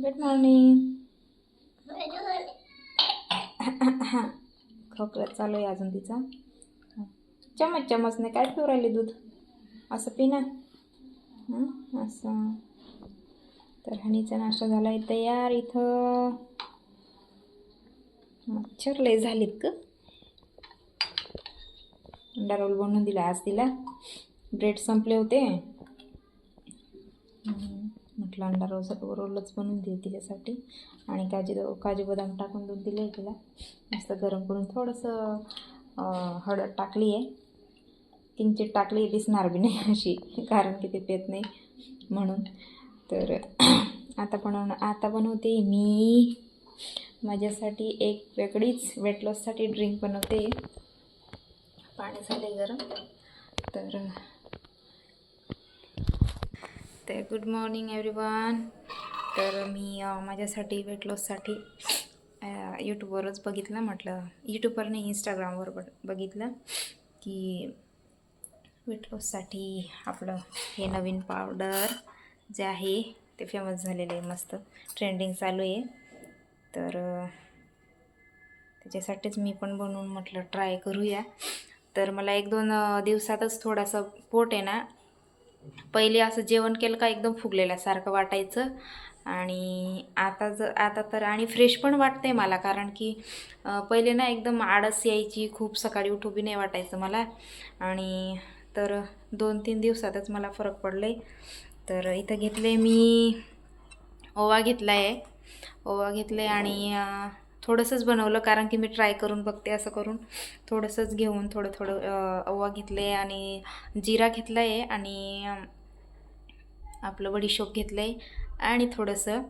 Good morning खोकला चालू आहे अजून तिचा. चमच चमचने काय पिऊ राहिले दूध? असं पी ना. हं, असं. तर हनीचा नाश्ता झाला आहे तयार इथं. मच्छर लय झालीत ग. अंडा रोल बनवून दिला आज तिला. ब्रेड संपले होते. म्हटलं अंडा रोज रोलच बनवून दिले तिच्यासाठी. आणि काजू काजू बदाम टाकून दूध दिले तिला. मस्त गरम करून थोडंसं हळद टाकली आहे. किंचित टाकली दिसणार बी नाही अशी कारण की ते पेत नाही म्हणून. तर आता बनवणं आता बनवते मी. माझ्यासाठी एक वेगळीच वेट लॉससाठी ड्रिंक बनवते. पाणी झाले गरम. तर तर गुड मॉर्निंग एव्हरीवन तर मी माझ्यासाठी वेट लॉससाठी यूट्यूबवरच बघितलं. म्हटलं यूट्यूबवर नाही इंस्टाग्रामवर बघ बघितलं की वेट लॉससाठी आपलं हे नवीन पावडर जे आहे ते फेमस झालेलं आहे मस्त. ट्रेंडिंग चालू आहे. तर त्याच्यासाठीच मी पण बनवून म्हटलं ट्राय करूया. तर मला एक दोन दिवसातच थोडासा पोट आहे ना पहिले असं जेवण केलं का एकदम फुगलेल्यासारखं वाटायचं. आणि आता जर आता तर आणि फ्रेश पण वाटते मला कारण की पहिले ना एकदम आळस यायची खूप सकाळी उठू बी नाही वाटायचं मला. आणि तर दोन तीन दिवसातच मला फरक पडले तर इथं घेतले मी ओवा घेतला आहे ओवा घेतले आणि थोडंसंच बनवलं कारण की मी ट्राय करून बघते असं करून. थोडंसंच घेऊन थोडं थोडं ओवा घेतलं आहे आणि जिरा घेतला आहे आणि आपलं बडीशोप घेतलं आहे आणि थोडंसं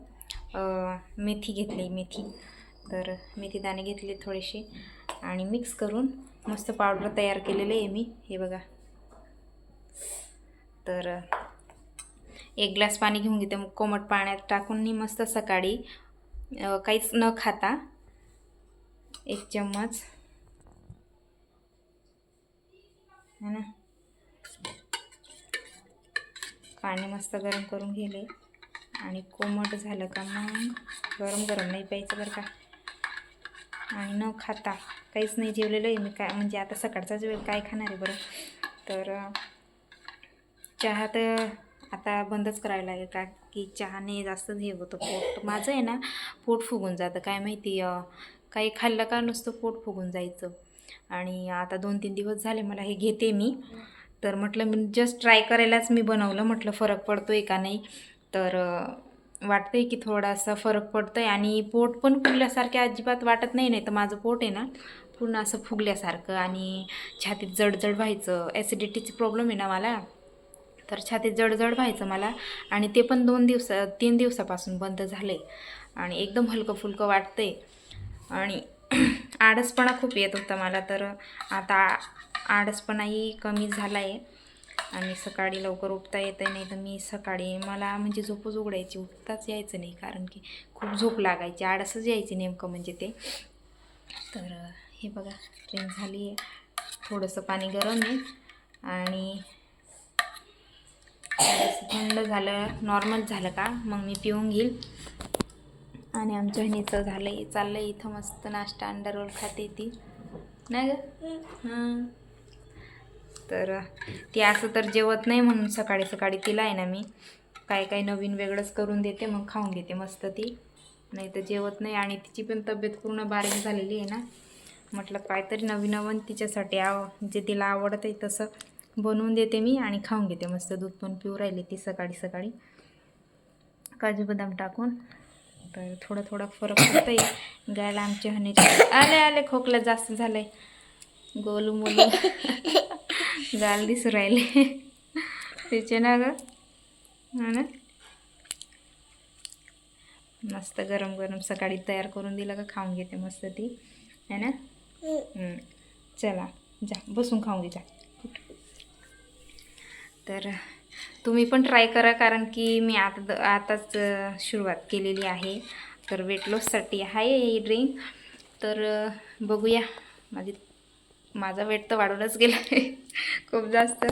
मेथी घेतली मेथी. तर मेथी दाणे घेतले थोडेसे आणि मिक्स करून मस्त पावडर तयार केलेलं आहे मी. हे बघा. तर एक ग्लास पाणी घेऊन घेते. मग कोमट पाण्यात टाकून मी मस्त सकाळी काहीच न खाता एक चम्मच. है ना? पाणी मस्त गरम करून घेले. आणि कोमट झालं का मग? गरम गरम नाही प्यायचं बरं का. आणि न खाता काहीच नाही जेवलेलं आहे मी काय म्हणजे आता सकाळचाच वेळ काय खाणार आहे बरं? तर चहा तर आता बंदच करायला लागेल का की चहाने जास्त हे होतं पोट. माझं आहे ना पोट फुगून जातं. काय माहिती काही खाल्लं का नुसतं पोट फुगून जायचं. आणि आता दोन तीन दिवस झाले मला हे घेते मी. तर म्हटलं मी जस्ट ट्राय करायलाच मी बनवलं. म्हटलं फरक पडतो आहे का नाही? तर वाटतं आहे की थोडासा फरक पडतो आहे आणि पोट पण फुगल्यासारखे अजिबात वाटत नाही नाही तर माझं पोट आहे ना पूर्ण असं फुगल्यासारखं आणि छातीत जडजड व्हायचं. ॲसिडिटीची प्रॉब्लेम आहे ना मला. तर छातीत जडजड व्हायचं मला आणि ते पण दोन दिवसा तीन दिवसापासून बंद झालं आहे आणि एकदम हलकं फुलकं आहे आणि आळसपणा खूप येत होता मला तर आता आळसपणाही कमी झाला आहे आणि सकाळी लवकर उठता येतं नाही तर मी सकाळी मला म्हणजे झोपच उघडायची उठताच यायचं नाही कारण की खूप झोप लागायची आळसच यायची नेमकं म्हणजे ते. तर हे बघा ट्रेन झाली आहे. थोडंसं पाणी गरम आहे. आणि थंड झालं नॉर्मल झालं का? मग मी पिऊन घेईल. आणि आमच्या बहिणीचं झालं आहे चाललं आहे इथं मस्त नाश्ता अंडा रोल खाते ती. नाही ग? हां. तर ती असं तर जेवत नाही म्हणून सकाळी सकाळी तिला आहे ना मी काय काय नवीन वेगळंच करून देते मग खाऊन घेते मस्त ती. नाही तर जेवत नाही आणि तिची पण तब्येत पूर्ण बारीक झालेली आहे ना. म्हटलं काहीतरी नवीन नवीन तिच्यासाठी आव जे तिला आवडतं आहे तसं बनवून देते मी आणि खाऊन घेते मस्त. दूध पण पिऊ राहिले ती सकाळी सकाळी. काजू बदाम टाकून. तर थोडा थोडा फरक पडतोय गायला आमच्या हनीचे आले आले खोकला जास्त झालंय. गोलू मोलू. गाल दिसू राहिले. तिचे ना ग? ना? मस्त गरम गरम सकाळी तयार करून दिलं का खाऊन घेते मस्त ती. है ना? चला जा. बसून खाऊन घे जा. तर तुम्ही पण ट्राय करा कारण की मी आता आताच सुरुवात केलेली आहे. तर वेट लॉससाठी आहे ही ड्रिंक तर बघूया. माझी माझा वेट तर वाढूनच गेला आहे. खूप जास्त.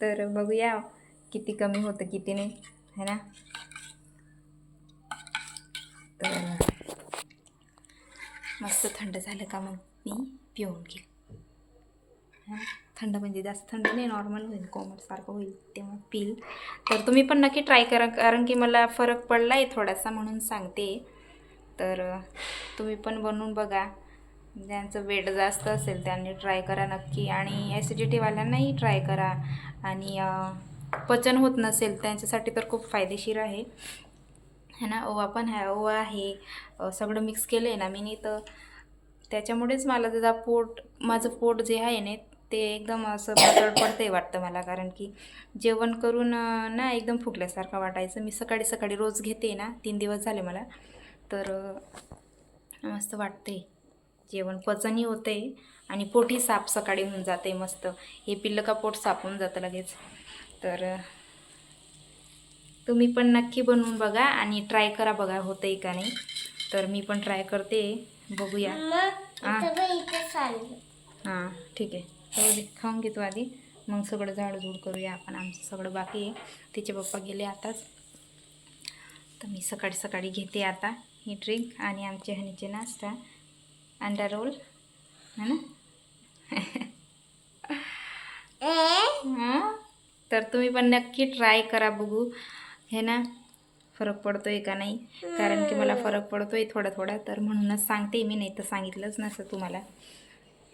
तर बघूया किती कमी होतं किती नाही. है ना? तर मस्त थंड झालं का मग मी पिऊन घेईल. हां? थंड म्हणजे जास्त थंड नाही नॉर्मल होईल. कोमटसारखं होईल तेव्हा पील तर तुम्ही पण नक्की ट्राय करा कारण की मला फरक पडला आहे थोडासा म्हणून सांगते. तर तुम्ही पण बनवून बघा. ज्यांचं वेट जास्त असेल त्यांनी ट्राय करा नक्की. आणि ॲसिडिटीवाल्यांनाही ट्राय करा. आणि पचन होत नसेल त्यांच्यासाठी तर खूप फायदेशीर आहे. है ना? ओवा पण आहे ओवा आहे. सगळं मिक्स केलं आहे ना मी नाही तर त्याच्यामुळेच मला त्याचा पोट माझं पोट जे आहे ना ते एकदम असं बदल पडतंय वाटतं मला कारण की जेवण करून ना एकदम फुगल्यासारखं वाटायचं. मी सकाळी सकाळी रोज घेते ना तीन दिवस झाले मला तर मस्त वाटते जेवण पचनही होते आणि पोटही साफ सकाळी होऊन जाते मस्त. हे पिल्लं का पोट साफ होऊन जातं लगेच. तर तुम्ही पण नक्की बनवून बघा आणि ट्राय करा बघा होतंय का नाही. तर मी पण ट्राय करते. बघूया. हा. हां ठीक आहे. जाऊ खाऊन घेतो आधी. मग सगळं झाडझूड करूया आपण. आमचं सगळं बाकी आहे. तिचे पप्पा गेले आताच. तर मी सकाळी सकाळी घेते आता ही ड्रिंक आणि आमचे हनीचे नाश्ता. अंडा रोल है ना? तर तुम्ही पण नक्की ट्राय करा बघू. हे ना? फरक पडतोय का नाही? कारण की मला फरक पडतोय थोडा थोडा. तर म्हणूनच सांगते मी नाही तर सांगितलंच नसतं तुम्हाला.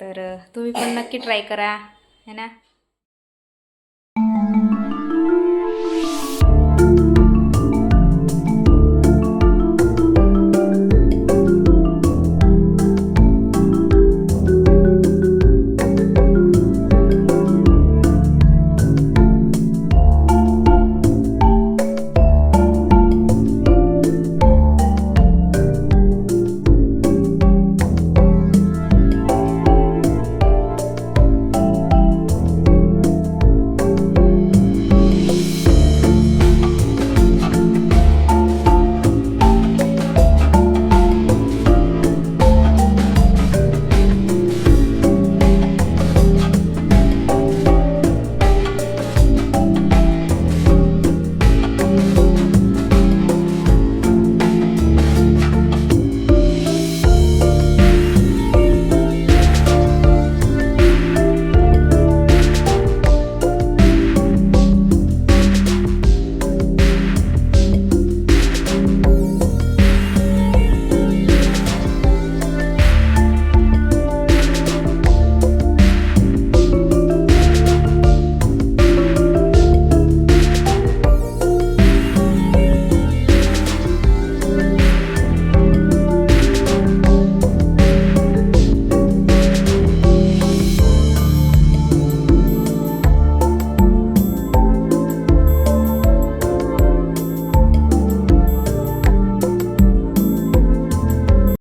तर तुम्ही पण नक्की ट्राय करा है ना?